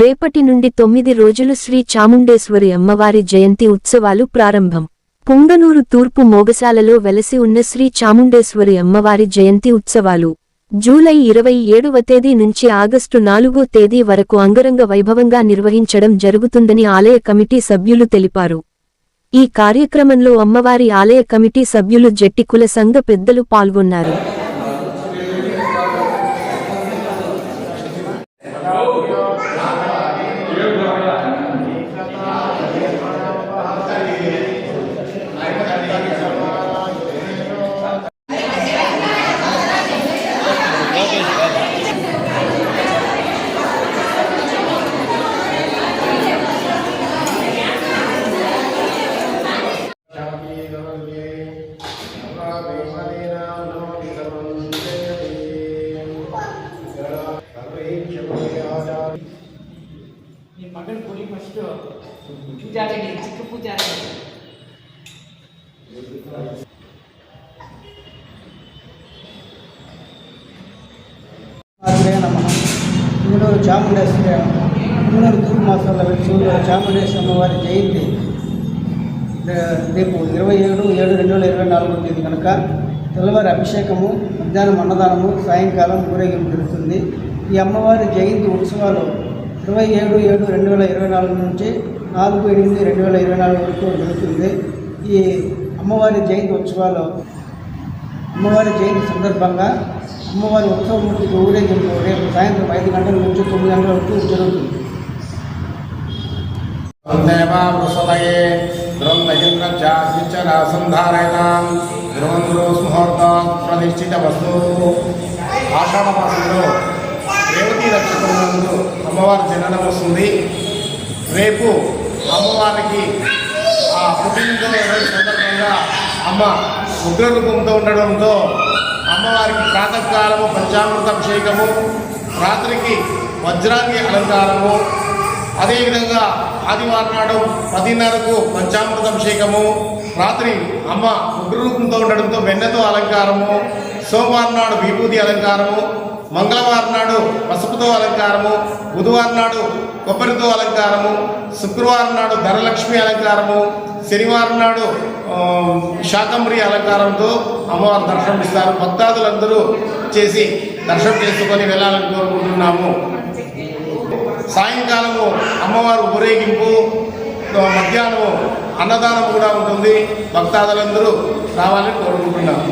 రేపటి నుండి తొమ్మిది రోజులు శ్రీ చాముండేశ్వరి అమ్మవారి జయంతి ఉత్సవాలు ప్రారంభం. పుంగనూరు తూర్పు మోగసాలలో వెలసి ఉన్న శ్రీ చాముండేశ్వరి అమ్మవారి జయంతి ఉత్సవాలు. జూలై ఇరవై ఏడవ తేదీ నుంచి ఆగస్టు నాలుగో తేదీ వరకు అంగరంగ వైభవంగా నిర్వహించడం జరుగుతుందని ఆలయ కమిటీ సభ్యులు తెలిపారు. ఈ కార్యక్రమంలో అమ్మవారి ఆలయ కమిటీ సభ్యులు జట్టికుల సంఘ పెద్దలు పాల్గొన్నారు. ಈ ಮಗನ ಕೊಡಿ ಫಸ್ಟು ಪೂಜಾರಿಗೆ ಚಿಕ್ಕ ಪೂಜಾರಿಗೆ ఆత్రేయ నమ ఇంగళూరు చాముండేశ్వరి ఇంగళూరు తూర్పు మాసంలో వెలిసిన చాముండేశ్వరి అమ్మవారి జయంతి రే- రేపు ఇరవై ఏడు ఏడు రెండు వేల ఇరవై నాలుగు తేదీ కనుక తెల్లవారి అభిషేకము మధ్యాహ్నం అన్నదానము సాయంకాలం ఊరేగింపు జరుగుతుంది ఈ అమ్మవారి జయంతి ఉత్సవాలు ఇరవై ఏడు ఏడు రెండు వేల ఇరవై నాలుగు నుంచి నాలుగు ఎనిమిది రెండు వేల ఇరవై నాలుగు వరకు జరుగుతుంది. ఈ అమ్మవారి జయంతి ఉత్సవాలు అమ్మవారి జయంతి సందర్భంగా అమ్మవారి ఉత్సవమూర్తికి ఊరేగింపు రేపు సాయంత్రం ఐదు గంటల నుంచి తొమ్మిది గంటల వరకు జరుగుతుంది. ప్రతిష్ఠిత వస్తువు ఆషాఢ మాసంలో రేవతి నక్షత్రమునందు అమ్మవారి జననం వస్తుంది. రేపు అమ్మవారికి ఆ పుట్టినరోజు సందర్భంగా అమ్మ ఉగ్రరూపంతో ఉండడంతో అమ్మవారికి ప్రాతకాలము పంచామృత అభిషేకము రాత్రికి వజ్రాంగి అలంకారము అదేవిధంగా ఆదివారం నాడు పదిన్నరకు పంచామృత అభిషేకము రాత్రి అమ్మ ఉగ్రరూపంతో ఉండడంతో వెన్నతో అలంకారము సోమవారం నాడు విభూతి అలంకారము మంగళవారం నాడు పసుపుతో అలంకారము బుధవారం నాడు కొబ్బరితో అలంకారము శుక్రవారం నాడు ధనలక్ష్మి అలంకారము శనివారం నాడు శాకంబరి అలంకారంతో అమ్మవారు దర్శనం ఇస్తారు. భక్తాదులందరూ చేసి దర్శనం చేసుకొని వెళ్ళాలని కోరుకుంటున్నాము. సాయంకాలము అమ్మవారు ఊరేగింపు మధ్యాహ్నము అన్నదానం కూడా ఉంటుంది. భక్తాదులందరూ రావాలని కోరుకుంటున్నాము.